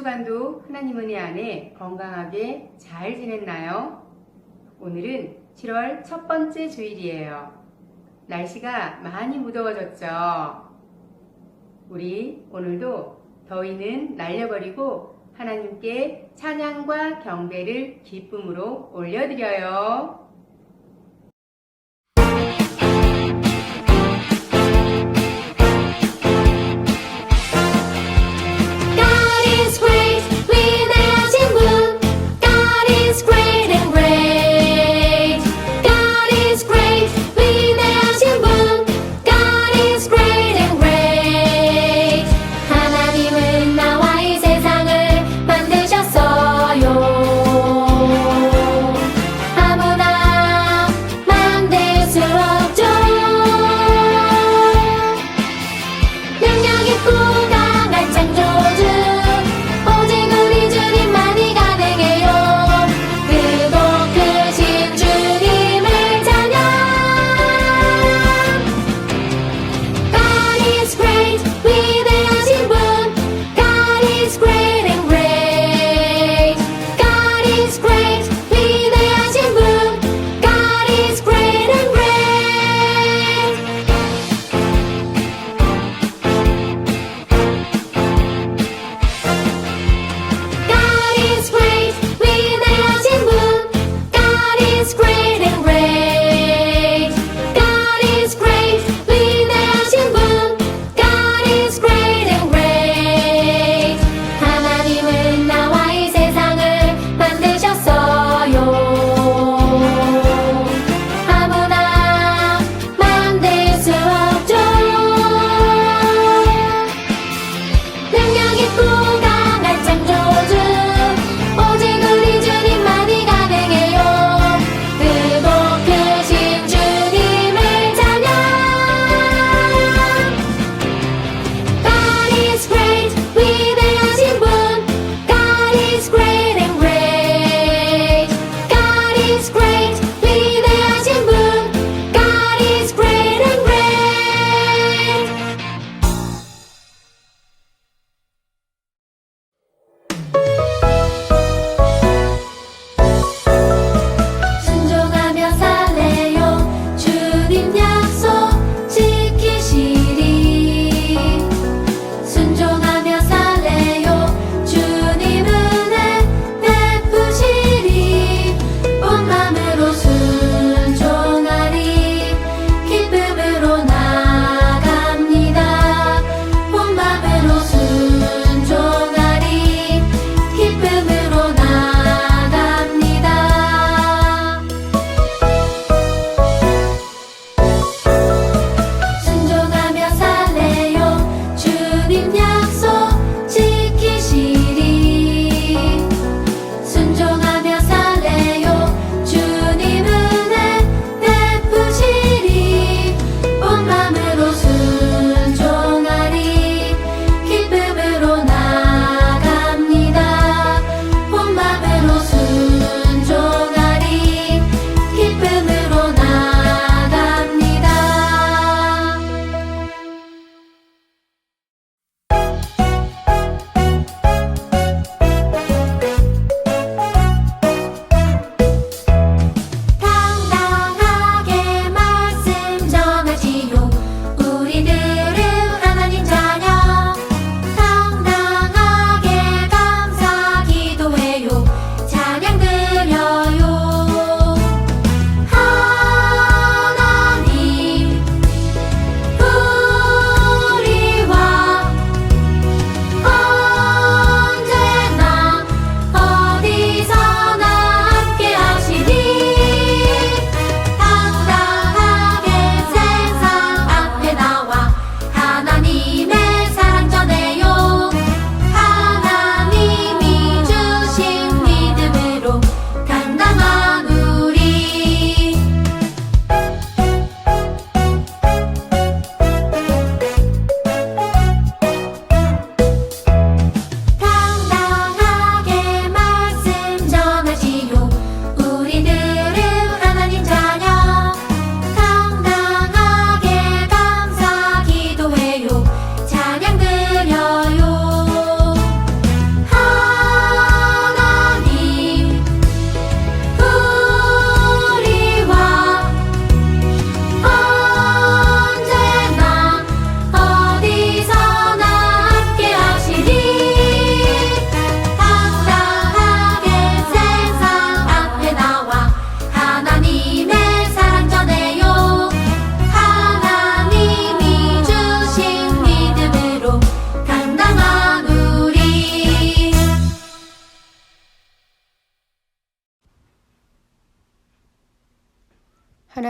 주간도 하나님 은혜 안에 건강하게 잘 지냈나요? 오늘은 7월 첫 번째 주일이에요. 날씨가 많이 무더워졌죠? 우리 오늘도 더위는 날려버리고 하나님께 찬양과 경배를 기쁨으로 올려드려요.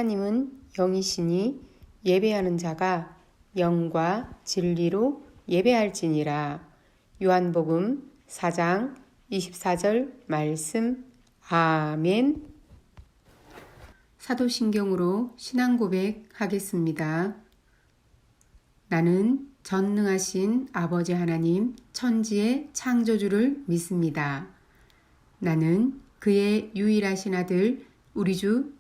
하나님은 영이시니 예배하는 자가 영과 진리로 예배할지니라. 요한복음 4장 24절 말씀. 아멘. 사도신경으로 신앙 고백 하겠습니다. 나는 전능하신 아버지 하나님 천지의 창조주를 믿습니다. 나는 그의 유일하신 아들 우리 주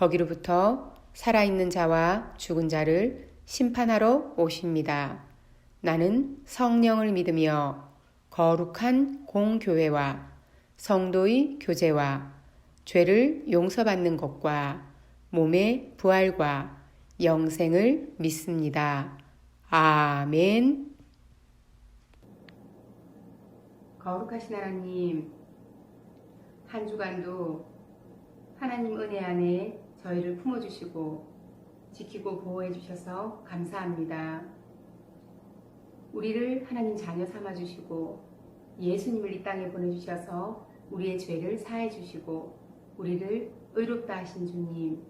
거기로부터 살아있는 자와 죽은 자를 심판하러 오십니다. 나는 성령을 믿으며 거룩한 공교회와 성도의 교제와 죄를 용서받는 것과 몸의 부활과 영생을 믿습니다. 아멘. 거룩하신 하나님, 한 주간도 하나님 은혜 안에 저희를 품어주시고 지키고 보호해 주셔서 감사합니다. 우리를 하나님 자녀 삼아 주시고 예수님을 이 땅에 보내 주셔서 우리의 죄를 사해 주시고 우리를 의롭다 하신 주님,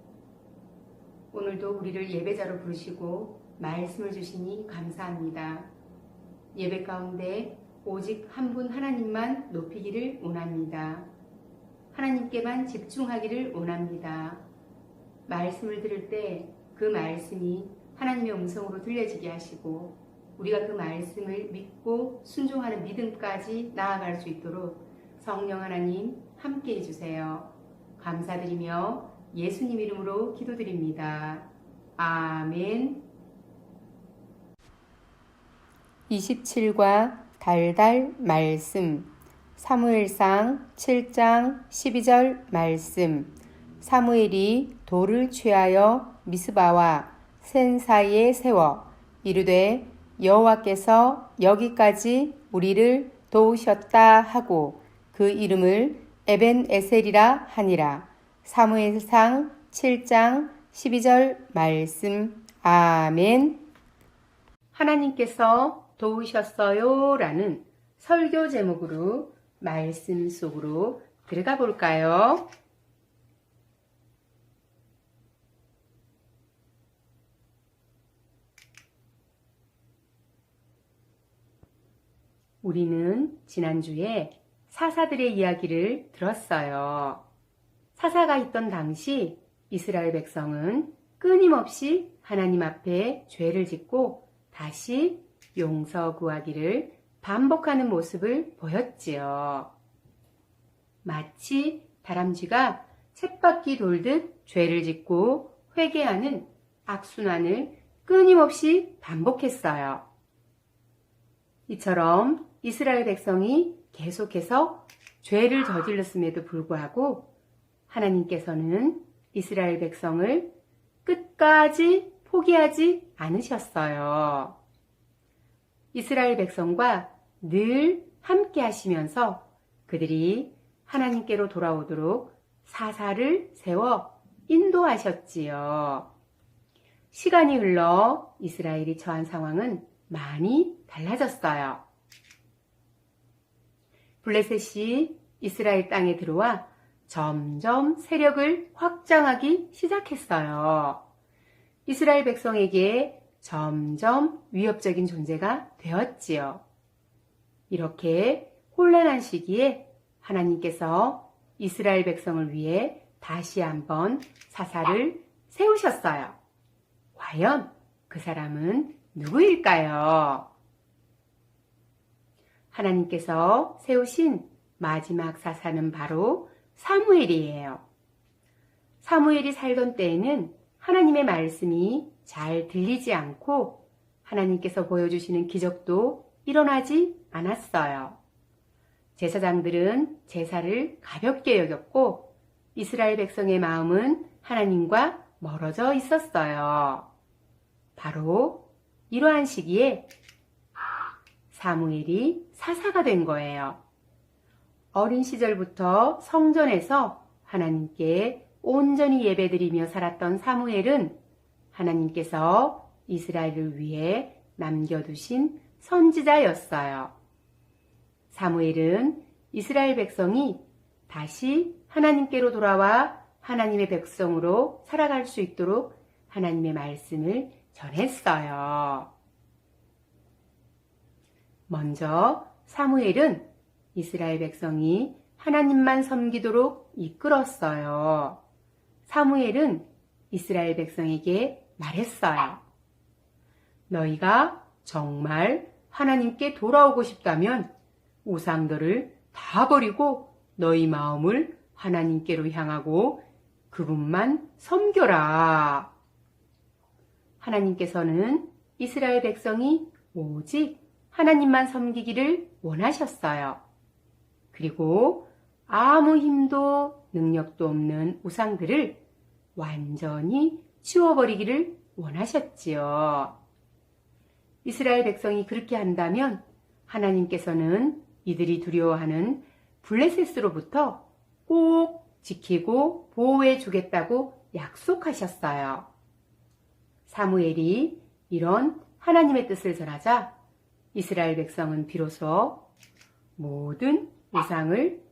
오늘도 우리를 예배자로 부르시고 말씀을 주시니 감사합니다. 예배 가운데 오직 한 분 하나님만 높이기를 원합니다. 하나님께만 집중하기를 원합니다. 말씀을 들을 때 그 말씀이 하나님의 음성으로 들려지게 하시고 우리가 그 말씀을 믿고 순종하는 믿음까지 나아갈 수 있도록 성령 하나님 함께 해주세요. 감사드리며 예수님 이름으로 기도드립니다. 아멘. 27과 달달 말씀 사무엘상 7장 12절 말씀 사무엘이 돌을 취하여 미스바와 센 사이에 세워 이르되 여호와께서 여기까지 우리를 도우셨다 하고 그 이름을 에벤 에셀이라 하니라. 사무엘상 7장 12절 말씀. 아멘. 하나님께서 도우셨어요 라는 설교 제목으로 말씀 속으로 들어가 볼까요? 우리는 지난주에 사사들의 이야기를 들었어요. 사사가 있던 당시 이스라엘 백성은 끊임없이 하나님 앞에 죄를 짓고 다시 용서 구하기를 반복하는 모습을 보였지요. 마치 다람쥐가 쳇바퀴 돌듯 죄를 짓고 회개하는 악순환을 끊임없이 반복했어요. 이처럼 이스라엘 백성이 계속해서 죄를 저질렀음에도 불구하고 하나님께서는 이스라엘 백성을 끝까지 포기하지 않으셨어요. 이스라엘 백성과 늘 함께 하시면서 그들이 하나님께로 돌아오도록 사사를 세워 인도하셨지요. 시간이 흘러 이스라엘이 처한 상황은 많이 달라졌어요. 블레셋이 이스라엘 땅에 들어와 점점 세력을 확장하기 시작했어요. 이스라엘 백성에게 점점 위협적인 존재가 되었지요. 이렇게 혼란한 시기에 하나님께서 이스라엘 백성을 위해 다시 한번 사사를 세우셨어요. 과연 그 사람은 누구일까요? 하나님께서 세우신 마지막 사사는 바로 사무엘이에요. 사무엘이 살던 때에는 하나님의 말씀이 잘 들리지 않고 하나님께서 보여주시는 기적도 일어나지 않았어요. 제사장들은 제사를 가볍게 여겼고 이스라엘 백성의 마음은 하나님과 멀어져 있었어요. 바로 이러한 시기에 사무엘이 사사가 된 거예요. 어린 시절부터 성전에서 하나님께 온전히 예배드리며 살았던 사무엘은 하나님께서 이스라엘을 위해 남겨두신 선지자였어요. 사무엘은 이스라엘 백성이 다시 하나님께로 돌아와 하나님의 백성으로 살아갈 수 있도록 하나님의 말씀을 전했어요. 먼저 사무엘은 이스라엘 백성이 하나님만 섬기도록 이끌었어요. 사무엘은 이스라엘 백성에게 말했어요. 너희가 정말 하나님께 돌아오고 싶다면 우상들을 다 버리고 너희 마음을 하나님께로 향하고 그분만 섬겨라. 하나님께서는 이스라엘 백성이 오직 하나님만 섬기기를 원하셨어요. 그리고 아무 힘도 능력도 없는 우상들을 완전히 치워버리기를 원하셨지요. 이스라엘 백성이 그렇게 한다면 하나님께서는 이들이 두려워하는 블레셋으로부터 꼭 지키고 보호해 주겠다고 약속하셨어요. 사무엘이 이런 하나님의 뜻을 전하자 이스라엘 백성은 비로소 모든 우상을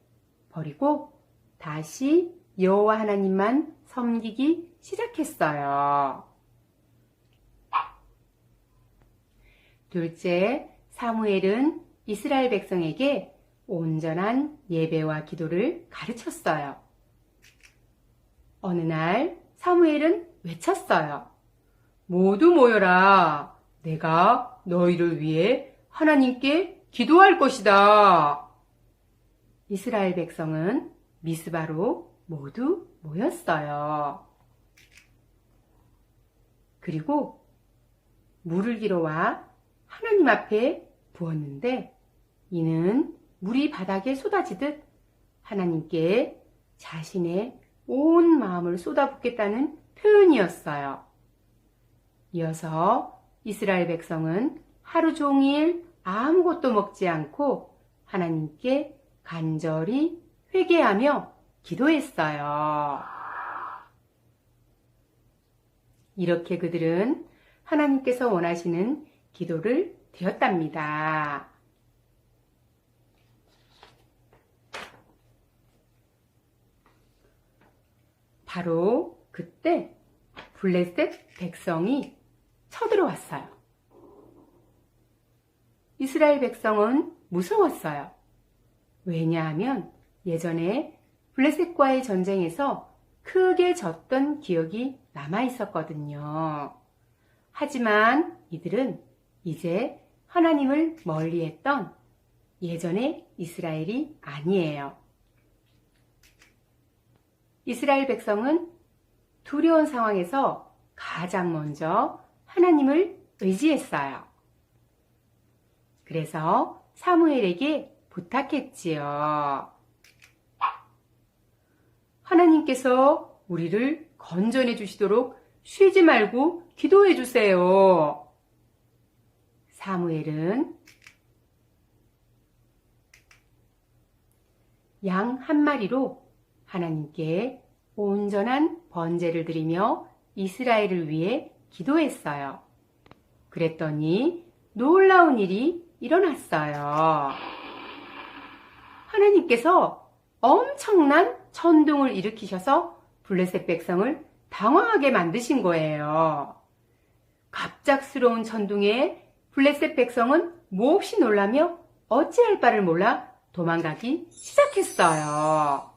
버리고 다시 여호와 하나님만 섬기기 시작했어요. 둘째, 사무엘은 이스라엘 백성에게 온전한 예배와 기도를 가르쳤어요. 어느 날 사무엘은 외쳤어요. 모두 모여라. 내가 너희를 위해 하나님께 기도할 것이다. 이스라엘 백성은 미스바로 모두 모였어요. 그리고 물을 길어와 하나님 앞에 부었는데 이는 물이 바닥에 쏟아지듯 하나님께 자신의 온 마음을 쏟아붓겠다는 표현이었어요. 이어서 이스라엘 백성은 하루 종일 아무것도 먹지 않고 하나님께 간절히 회개하며 기도했어요. 이렇게 그들은 하나님께서 원하시는 기도를 드렸답니다. 바로 그때 블레셋 백성이 쳐들어왔어요. 이스라엘 백성은 무서웠어요. 왜냐하면 예전에 블레셋과의 전쟁에서 크게 졌던 기억이 남아 있었거든요. 하지만 이들은 이제 하나님을 멀리 했던 예전의 이스라엘이 아니에요. 이스라엘 백성은 두려운 상황에서 가장 먼저 하나님을 의지했어요. 그래서 사무엘에게 부탁했지요. 하나님께서 우리를 건전해 주시도록 쉬지 말고 기도해 주세요. 사무엘은 양 한 마리로 하나님께 온전한 번제를 드리며 이스라엘을 위해 기도했어요. 그랬더니 놀라운 일이 일어났어요. 하나님께서 엄청난 천둥을 일으키셔서 블레셋 백성을 당황하게 만드신 거예요. 갑작스러운 천둥에 블레셋 백성은 몹시 놀라며 어찌할 바를 몰라 도망가기 시작했어요.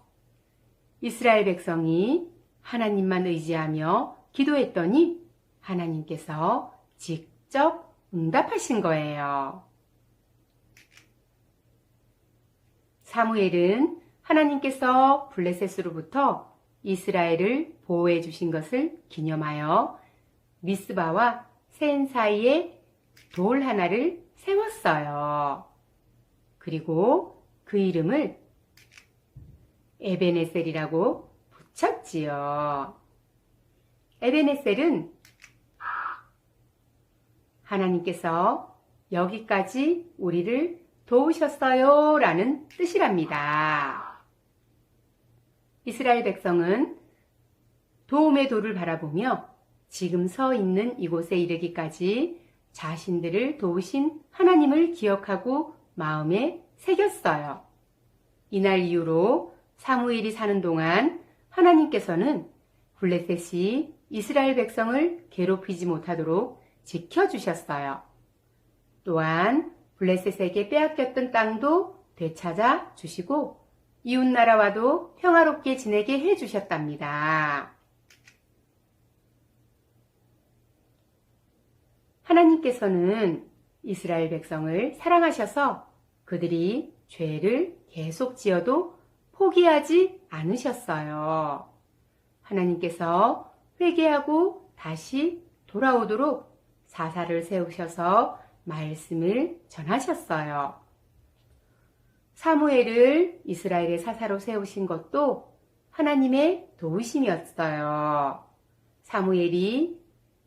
이스라엘 백성이 하나님만 의지하며 기도했더니 하나님께서 직접 응답하신 거예요. 사무엘은 하나님께서 블레셋으로부터 이스라엘을 보호해 주신 것을 기념하여 미스바와 센 사이에 돌 하나를 세웠어요. 그리고 그 이름을 에베네셀이라고 붙였지요. 에베네셀은 하나님께서 여기까지 우리를 도우셨어요 라는 뜻이랍니다. 이스라엘 백성은 도움의 도를 바라보며 지금 서 있는 이곳에 이르기까지 자신들을 도우신 하나님을 기억하고 마음에 새겼어요. 이날 이후로 사무엘이 사는 동안 하나님께서는 블레셋이 이스라엘 백성을 괴롭히지 못하도록 지켜주셨어요. 또한 블레셋에게 빼앗겼던 땅도 되찾아 주시고 이웃나라와도 평화롭게 지내게 해주셨답니다. 하나님께서는 이스라엘 백성을 사랑하셔서 그들이 죄를 계속 지어도 포기하지 않으셨어요. 하나님께서 회개하고 다시 돌아오도록 사사를 세우셔서 말씀을 전하셨어요. 사무엘을 이스라엘의 사사로 세우신 것도 하나님의 도우심이었어요. 사무엘이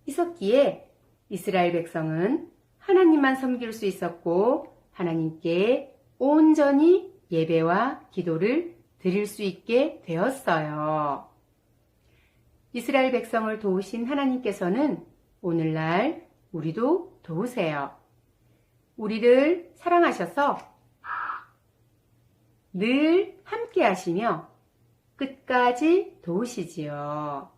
있었기에 이스라엘 백성은 하나님만 섬길 수 있었고 하나님께 온전히 예배와 기도를 드릴 수 있게 되었어요. 이스라엘 백성을 도우신 하나님께서는 오늘날 우리도 도우세요. 우리를 사랑하셔서 늘 함께 하시며 끝까지 도우시지요.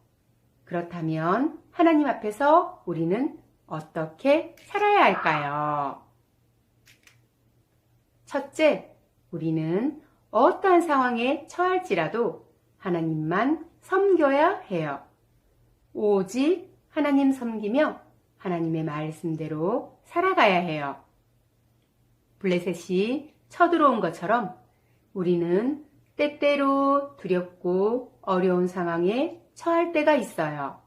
그렇다면 하나님 앞에서 우리는 어떻게 살아야 할까요? 첫째, 우리는 어떠한 상황에 처할지라도 하나님만 섬겨야 해요. 오직 하나님 섬기며 하나님의 말씀대로 살아가야 해요. 블레셋이 쳐들어온 것처럼 우리는 때때로 두렵고 어려운 상황에 처할 때가 있어요.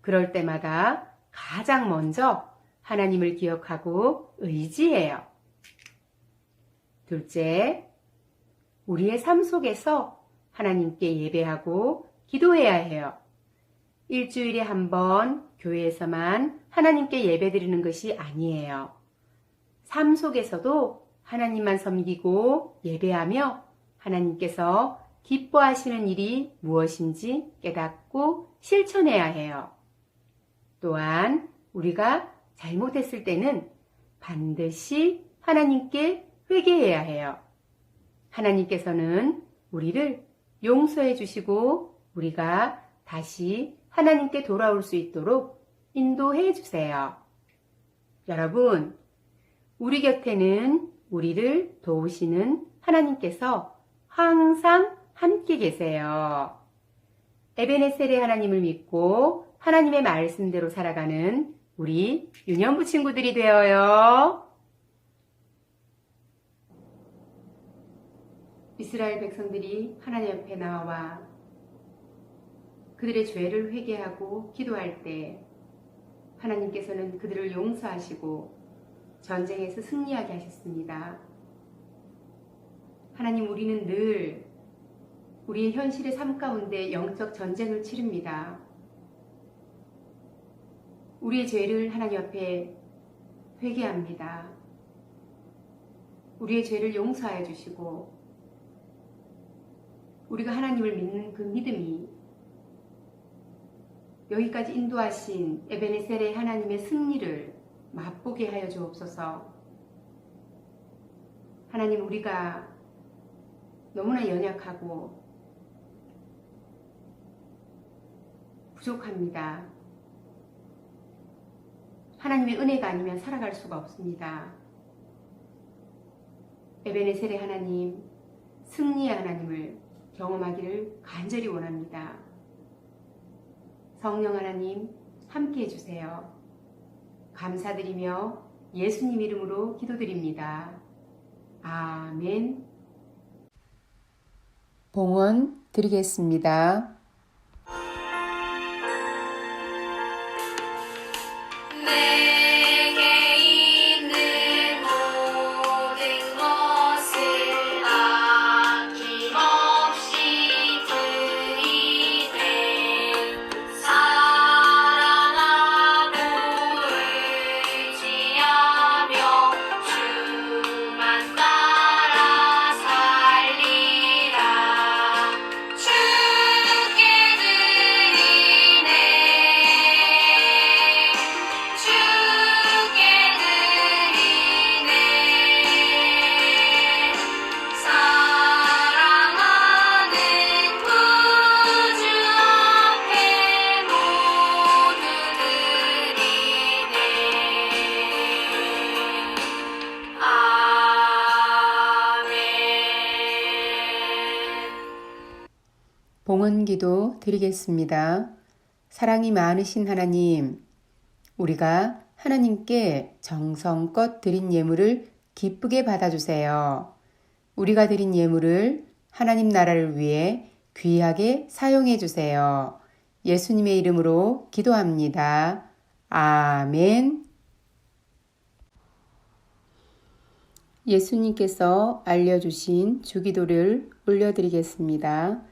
그럴 때마다 가장 먼저 하나님을 기억하고 의지해요. 둘째, 우리의 삶 속에서 하나님께 예배하고 기도해야 해요. 일주일에 한 번 교회에서만 하나님께 예배 드리는 것이 아니에요. 삶 속에서도 하나님만 섬기고 예배하며 하나님께서 기뻐하시는 일이 무엇인지 깨닫고 실천해야 해요. 또한 우리가 잘못했을 때는 반드시 하나님께 회개해야 해요. 하나님께서는 우리를 용서해 주시고 우리가 다시 하나님께 돌아올 수 있도록 인도해 주세요. 여러분, 우리 곁에는 우리를 도우시는 하나님께서 항상 함께 계세요. 에베네셀의 하나님을 믿고 하나님의 말씀대로 살아가는 우리 유년부 친구들이 되어요. 이스라엘 백성들이 하나님 앞에 나와 그들의 죄를 회개하고 기도할 때 하나님께서는 그들을 용서하시고 전쟁에서 승리하게 하셨습니다. 하나님 우리는 늘 우리의 현실의 삶 가운데 영적 전쟁을 치릅니다. 우리의 죄를 하나님 앞에 회개합니다. 우리의 죄를 용서하여 주시고 우리가 하나님을 믿는 그 믿음이 여기까지 인도하신 에베네셀의 하나님의 승리를 맛보게 하여 주옵소서. 하나님 우리가 너무나 연약하고 부족합니다. 하나님의 은혜가 아니면 살아갈 수가 없습니다. 에베네셀의 하나님, 승리의 하나님을 경험하기를 간절히 원합니다. 성령 하나님, 함께 해주세요. 감사드리며 예수님 이름으로 기도드립니다. 아멘. 봉헌 드리겠습니다. 내 봉헌 기도 드리겠습니다. 사랑이 많으신 하나님, 우리가 하나님께 정성껏 드린 예물을 기쁘게 받아주세요. 우리가 드린 예물을 하나님 나라를 위해 귀하게 사용해 주세요. 예수님의 이름으로 기도합니다. 아멘. 예수님께서 알려주신 주기도를 올려드리겠습니다.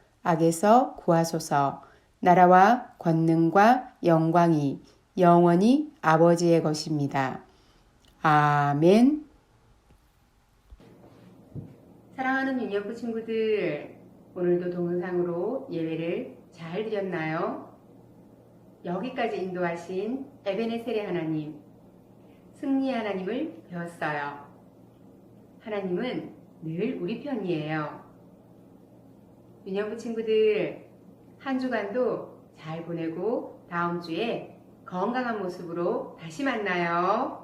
악에서 구하소서. 나라와 권능과 영광이 영원히 아버지의 것입니다. 아멘. 사랑하는 유년부 친구들, 오늘도 동영상으로 예배를 잘 드렸나요? 여기까지 인도하신 에베네셀의 하나님, 승리 하나님을 배웠어요. 하나님은 늘 우리 편이에요. 유년부 친구들, 한 주간도 잘 보내고 다음 주에 건강한 모습으로 다시 만나요.